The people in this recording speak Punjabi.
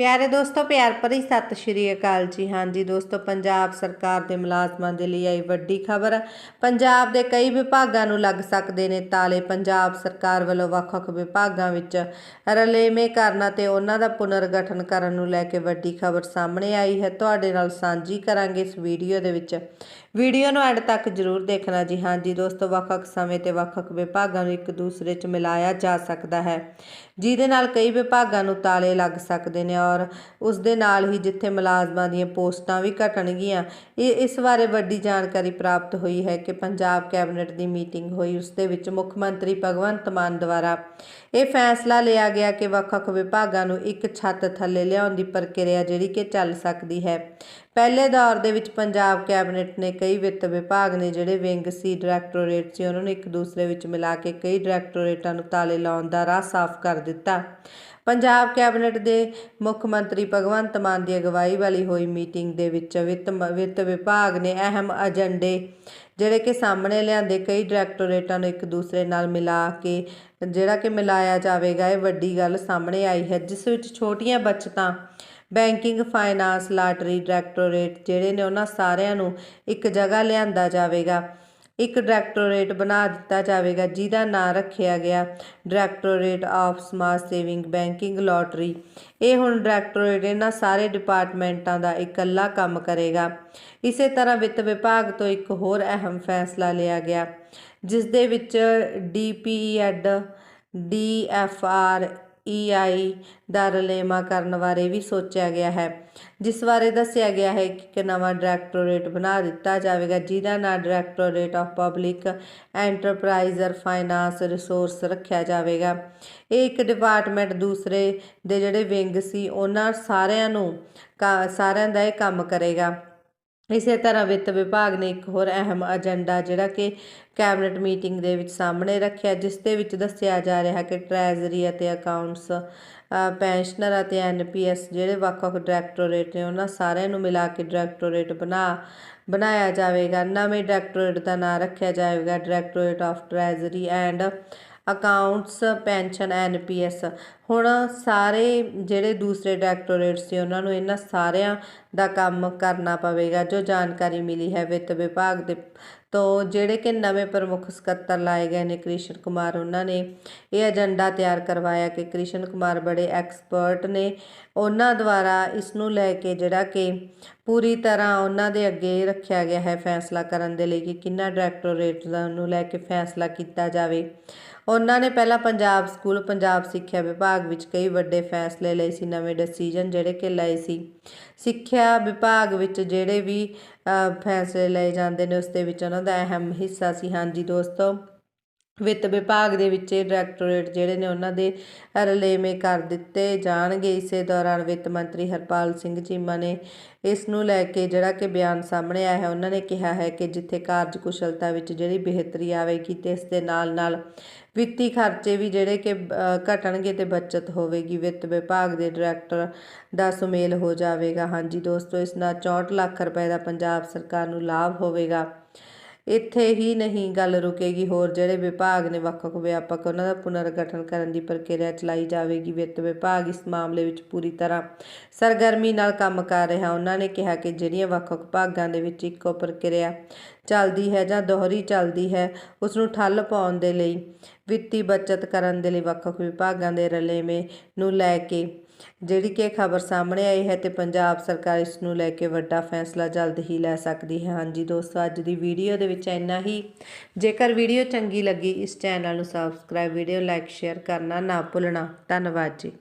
ਪਿਆਰੇ ਦੋਸਤੋ, ਪਿਆਰ ਭਰੀ ਸਤਿ ਸ਼੍ਰੀ ਅਕਾਲ ਜੀ। ਹਾਂਜੀ ਦੋਸਤੋ, ਪੰਜਾਬ ਸਰਕਾਰ ਦੇ ਮੁਲਾਜ਼ਮਾਂ ਦੇ ਲਈ ਆਈ ਵੱਡੀ ਖਬਰ। ਪੰਜਾਬ ਦੇ ਕਈ ਵਿਭਾਗਾਂ ਨੂੰ ਲੱਗ ਸਕਦੇ ਨੇ ਤਾਲੇ। ਪੰਜਾਬ ਸਰਕਾਰ ਵੱਲੋਂ ਵੱਖ-ਵੱਖ ਵਿਭਾਗਾਂ ਵਿੱਚ ਰਲੇਵੇਂ ਕਰਨਾ ਤੇ ਉਹਨਾਂ ਦਾ ਪੁਨਰਗਠਨ ਕਰਨ ਨੂੰ ਲੈ ਕੇ ਵੱਡੀ ਖਬਰ ਸਾਹਮਣੇ ਆਈ ਹੈ। ਤੁਹਾਡੇ ਨਾਲ ਸਾਂਝੀ ਕਰਾਂਗੇ ਇਸ ਵੀਡੀਓ ਦੇ ਵਿੱਚ। ਵੀਡੀਓ ਨੂੰ ਐਡ ਤੱਕ ਜਰੂਰ ਦੇਖਣਾ ਜੀ। ਹਾਂਜੀ ਦੋਸਤੋ, ਵੱਖ-ਵੱਖ ਸਮੇਂ ਤੇ ਵੱਖ-ਵੱਖ ਵਿਭਾਗਾਂ ਨੂੰ ਇੱਕ ਦੂਸਰੇ 'ਚ ਮਿਲਾਇਆ ਜਾ ਸਕਦਾ ਹੈ। ਜਿਹਦੇ ਨਾਲ ਕਈ ਵਿਭਾਗਾਂ ਨੂੰ ਤਾਲੇ ਲੱਗ ਸਕਦੇ ਨੇ ਔਰ ਉਸ ਦੇ ਨਾਲ ਹੀ ਜਿੱਥੇ ਮੁਲਾਜ਼ਮਾਂ ਦੀਆਂ ਪੋਸਟਾਂ ਵੀ ਘਟਣਗੀਆਂ, ਇਹ ਇਸ ਬਾਰੇ ਵੱਡੀ ਜਾਣਕਾਰੀ ਪ੍ਰਾਪਤ ਹੋਈ ਹੈ ਕਿ ਪੰਜਾਬ ਕੈਬਨਿਟ ਦੀ ਮੀਟਿੰਗ ਹੋਈ, ਉਸ ਦੇ ਵਿੱਚ ਮੁੱਖ ਮੰਤਰੀ ਭਗਵੰਤ ਮਾਨ ਦੁਆਰਾ ਇਹ ਫੈਸਲਾ ਲਿਆ ਗਿਆ ਕਿ ਵੱਖ-ਵੱਖ ਵਿਭਾਗਾਂ ਨੂੰ ਇੱਕ ਛੱਤ ਥੱਲੇ ਲਿਆਉਣ ਦੀ ਪ੍ਰਕਿਰਿਆ ਜਿਹੜੀ ਕਿ ਚੱਲ ਸਕਦੀ ਹੈ। ਪਹਿਲੇ ਦੌਰ ਦੇ ਵਿੱਚ ਪੰਜਾਬ ਕੈਬਨਿਟ ਨੇ ਕਈ ਵਿੱਤ ਵਿਭਾਗ ਨੇ ਜਿਹੜੇ ਵਿੰਗ ਸੀ, ਡਾਇਰੈਕਟੋਰੇਟ ਸੀ, ਉਹਨਾਂ ਨੂੰ ਇੱਕ ਦੂਸਰੇ ਵਿੱਚ ਮਿਲਾ ਕੇ ਕਈ ਡਾਇਰੈਕਟੋਰੇਟਾਂ ਨੂੰ ਤਾਲੇ ਲਾਉਣ ਦਾ ਰਾਹ ਸਾਫ਼ ਕਰ ਦਿੱਤਾ। ਪੰਜਾਬ ਕੈਬਨਿਟ ਦੇ ਮੁੱਖ ਮੰਤਰੀ ਭਗਵੰਤ ਮਾਨ ਦੀ ਅਗਵਾਈ ਵਾਲੀ ਹੋਈ ਮੀਟਿੰਗ ਦੇ ਵਿੱਚ ਵਿੱਤ ਮ- ਵਿੱਤ ਵਿਭਾਗ ਨੇ ਅਹਿਮ ਏਜੰਡੇ ਜਿਹੜੇ ਕਿ ਸਾਹਮਣੇ ਲਿਆਂਦੇ ਕਈ ਡਾਇਰੈਕਟੋਰੇਟਾਂ ਨੂੰ ਇੱਕ ਦੂਸਰੇ ਨਾਲ ਮਿਲਾ ਕੇ, ਜਿਹੜਾ ਕਿ ਮਿਲਾਇਆ ਜਾਵੇਗਾ, ਇਹ ਵੱਡੀ ਗੱਲ ਸਾਹਮਣੇ ਆਈ ਹੈ, ਜਿਸ ਵਿੱਚ ਛੋਟੀਆਂ ਬਚਤਾਂ, ਬੈਂਕਿੰਗ, ਫਾਈਨਾਂਸ, ਲਾਟਰੀ, ਡਾਇਰੈਕਟੋਰੇਟ ਜਿਹੜੇ ਨੇ ਉਹਨਾਂ ਸਾਰਿਆਂ ਨੂੰ ਇੱਕ ਜਗ੍ਹਾ ਲਿਆਂਦਾ ਜਾਵੇਗਾ। ਇੱਕ ਡਾਇਰੈਕਟੋਰੇਟ ਬਣਾ ਦਿੱਤਾ ਜਾਵੇਗਾ, ਜਿਹਦਾ ਨਾਂ ਰੱਖਿਆ ਗਿਆ directorate of small saving banking lottery. ਇਹ ਹੁਣ ਡਾਇਰੈਕਟੋਰੇਟ ਇਹਨਾਂ ਸਾਰੇ ਡਿਪਾਰਟਮੈਂਟਾਂ ਦਾ ਇਕੱਲਾ ਕੰਮ ਕਰੇਗਾ। ਇਸੇ ਤਰ੍ਹਾਂ ਵਿੱਤ ਵਿਭਾਗ ਤੋਂ ਇੱਕ ਹੋਰ ਅਹਿਮ ਫੈਸਲਾ ਲਿਆ ਗਿਆ ਜਿਸ ਦੇ ਵਿੱਚ ਡੀਪੀਐਡ, ਡੀਐਫਆਰ ਈਆਈ ਦਾ ਰਲੇਮਾ ਕਰਨ ਬਾਰੇ ਵੀ ਸੋਚਿਆ ਗਿਆ ਹੈ। ਜਿਸ ਬਾਰੇ ਦੱਸਿਆ ਗਿਆ ਹੈ ਕਿ ਇੱਕ ਨਵਾਂ ਡਾਇਰੈਕਟੋਰੇਟ ਬਣਾ ਦਿੱਤਾ ਜਾਵੇਗਾ, ਜਿਹਦਾ ਨਾਂ directorate of public enterprises finance resource ਰੱਖਿਆ ਜਾਵੇਗਾ। ਇਹ ਇੱਕ ਡਿਪਾਰਟਮੈਂਟ ਦੂਸਰੇ ਦੇ ਜਿਹੜੇ ਵਿੰਗ ਸੀ, ਉਹਨਾਂ ਸਾਰਿਆਂ ਨੂੰ ਕਾ- ਸਾਰਿਆਂ ਦਾ ਇਹ ਕੰਮ ਕਰੇਗਾ। ਇਸੇ ਤਰ੍ਹਾਂ ਵਿੱਤ ਵਿਭਾਗ ਨੇ ਇੱਕ ਹੋਰ ਅਹਿਮ ਏਜੰਡਾ ਜਿਹੜਾ ਕਿ ਕੈਬਨਿਟ ਮੀਟਿੰਗ ਦੇ ਵਿੱਚ ਸਾਹਮਣੇ ਰੱਖਿਆ, ਜਿਸ ਦੇ ਵਿੱਚ ਦੱਸਿਆ ਜਾ ਰਿਹਾ ਕਿ ਟ੍ਰੈਜ਼ਰੀ ਅਤੇ ਅਕਾਊਂਟਸ ਪੈਨਸ਼ਨਰ ਅਤੇ ਐਨਪੀਐਸ ਜਿਹੜੇ ਵੱਖ-ਵੱਖ ਡਾਇਰੈਕਟੋਰੇਟ ਨੇ, ਉਹਨਾਂ ਸਾਰਿਆਂ ਨੂੰ ਮਿਲਾ ਕੇ ਡਾਇਰੈਕਟੋਰੇਟ ਬਣਾ, ਬਣਾਇਆ ਜਾਵੇਗਾ। ਨਵੇਂ ਡਾਇਰੈਕਟੋਰੇਟ ਦਾ ਨਾਂ ਰੱਖਿਆ ਜਾਵੇਗਾ, directorate of treasury and accounts pension NPS ਹੁਣ ਸਾਰੇ ਜਿਹੜੇ ਦੂਸਰੇ ਡਾਇਰੈਕਟੋਰੇਟ ਸੀ ਉਹਨਾਂ ਨੂੰ ਇਹਨਾਂ ਸਾਰਿਆਂ ਦਾ ਕੰਮ ਕਰਨਾ ਪਵੇਗਾ, ਜੋ ਜਾਣਕਾਰੀ ਮਿਲੀ ਹੈ ਵਿੱਤ ਵਿਭਾਗ ਦੇ ਤੋਂ ਜਿਹੜੇ ਕਿ ਨਵੇਂ ਪ੍ਰਮੁੱਖ ਸਕੱਤਰ ਲਾਏ ਗਏ ਨੇ ਕ੍ਰਿਸ਼ਨ ਕੁਮਾਰ, ਉਹਨਾਂ ਨੇ ਇਹ ਏਜੰਡਾ ਤਿਆਰ ਕਰਵਾਇਆ ਕਿ ਕ੍ਰਿਸ਼ਨ ਕੁਮਾਰ ਬੜੇ ਐਕਸਪਰਟ ਨੇ। ਉਹਨਾਂ ਦੁਆਰਾ ਇਸ ਨੂੰ ਲੈ ਕੇ ਜਿਹੜਾ ਕਿ ਪੂਰੀ ਤਰ੍ਹਾਂ ਉਹਨਾਂ ਦੇ ਅੱਗੇ ਰੱਖਿਆ ਗਿਆ ਹੈ ਫੈਸਲਾ ਕਰਨ ਦੇ ਲਈ ਕਿ ਕਿੰਨਾ ਡਾਇਰੈਕਟੋਰੇਟ ਨੂੰ ਲੈ ਕੇ ਫੈਸਲਾ ਕੀਤਾ ਜਾਵੇ। ਉਹਨਾਂ ਨੇ ਪਹਿਲਾਂ ਪੰਜਾਬ ਸਕੂਲ, ਪੰਜਾਬ ਸਿੱਖਿਆ ਵਿਭਾਗ ਵਿੱਚ ਕਈ ਵੱਡੇ ਫੈਸਲੇ ਲਏ ਸੀ, ਨਵੇਂ ਡਿਸੀਜਨ ਜਿਹੜੇ ਕਿ ਲਏ ਸੀ। ਸਿੱਖਿਆ ਵਿਭਾਗ ਵਿੱਚ ਜਿਹੜੇ ਵੀ ਫੈਸਲੇ ਲਏ ਜਾਂਦੇ ਨੇ ਉਸ ਦੇ ਵਿੱਚ ਉਹਨਾਂ ਦਾ ਅਹਿਮ ਹਿੱਸਾ ਸੀ। ਹਾਂਜੀ ਦੋਸਤੋ ਵਿੱਤ ਵਿਭਾਗ ਦੇ ਵਿੱਚ ਡਾਇਰੈਕਟੋਰੇਟ ਜਿਹੜੇ ਨੇ ਉਹਨਾਂ ਦੇ ਰਲੇਵੇਂ ਕਰ ਦਿੱਤੇ ਜਾਣਗੇ। ਇਸੇ ਦੌਰਾਨ ਵਿੱਤ ਮੰਤਰੀ ਹਰਪਾਲ ਸਿੰਘ ਚੀਮਾ ਨੇ ਇਸ ਨੂੰ ਲੈ ਕੇ ਜਿਹੜਾ ਕਿ ਬਿਆਨ ਸਾਹਮਣੇ ਆਇਆ ਹੈ, ਉਹਨਾਂ ਨੇ ਕਿਹਾ ਹੈ ਕਿ ਜਿੱਥੇ ਕਾਰਜਕੁਸ਼ਲਤਾ ਵਿੱਚ ਜਿਹੜੀ ਬਿਹਤਰੀ ਆਵੇਗੀ ਤੇ ਇਸ ਦੇ ਨਾਲ ਨਾਲ ਵਿੱਤੀ ਖਰਚੇ ਵੀ ਜਿਹੜੇ ਕਿ ਘਟਣਗੇ ਤੇ ਬਚਤ ਹੋਵੇਗੀ। ਵਿੱਤ ਵਿਭਾਗ ਦੇ ਡਾਇਰੈਕਟਰ ਦਾ ਸੁਮੇਲ ਹੋ ਜਾਵੇਗਾ। ਹਾਂਜੀ ਦੋਸਤੋ, ਇਸ ਨਾਲ 64 ਲੱਖ ਰੁਪਏ ਦਾ ਪੰਜਾਬ ਸਰਕਾਰ ਨੂੰ ਲਾਭ ਹੋਵੇਗਾ। ਇੱਥੇ ਹੀ ਨਹੀਂ ਗੱਲ ਰੁਕੇਗੀ। ਹੋਰ ਜਿਹੜੇ ਵਿਭਾਗ ਨੇ ਵੱਖ-ਵੱਖ ਵਿਆਪਕ ਉਹਨਾਂ ਦਾ ਪੁਨਰਗਠਨ ਕਰਨ ਦੀ ਪ੍ਰਕਿਰਿਆ ਚਲਾਈ ਜਾਵੇਗੀ। ਵਿੱਤ ਵਿਭਾਗ ਇਸ ਮਾਮਲੇ ਵਿੱਚ ਪੂਰੀ ਤਰ੍ਹਾਂ ਸਰਗਰਮੀ ਨਾਲ ਕੰਮ ਕਰ ਰਿਹਾ। ਉਹਨਾਂ ਨੇ ਕਿਹਾ ਕਿ ਜਿਹੜੀਆਂ ਵੱਖ-ਵੱਖ ਭਾਗਾਂ ਦੇ ਵਿੱਚ ਇੱਕੋ ਪ੍ਰਕਿਰਿਆ ਚੱਲਦੀ ਹੈ ਜਾਂ ਦੋਹਰੀ ਚੱਲਦੀ ਹੈ ਉਸ ਨੂੰ ਠੱਲ ਪਾਉਣ ਦੇ ਲਈ ਵਿੱਤੀ ਬਚਤ ਕਰਨ ਦੇ ਲਈ ਵੱਖ-ਵੱਖ ਵਿਭਾਗਾਂ ਦੇ ਰਲੇਵੇਂ ਨੂੰ ਲੈ ਕੇ। ਜਿਹੜੀ ਕਿ ਖਬਰ ਸਾਹਮਣੇ ਆਈ ਹੈ ਤੇ ਪੰਜਾਬ ਸਰਕਾਰ ਇਸ ਨੂੰ ਲੈ ਕੇ ਵੱਡਾ ਫੈਸਲਾ ਜਲਦ ਹੀ ਲੈ ਸਕਦੀ ਹੈ। ਹਾਂਜੀ ਦੋਸਤੋ, ਅੱਜ ਦੀ ਵੀਡੀਓ ਦੇ ਵਿੱਚ ਇੰਨਾ ਹੀ। ਜੇਕਰ ਵੀਡੀਓ ਚੰਗੀ ਲੱਗੀ, ਇਸ ਚੈਨਲ ਨੂੰ ਸਬਸਕ੍ਰਾਈਬ ਵੀਡੀਓ ਲਾਈਕ ਸ਼ੇਅਰ ਕਰਨਾ ਨਾ ਭੁੱਲਣਾ। ਧੰਨਵਾਦ ਜੀ।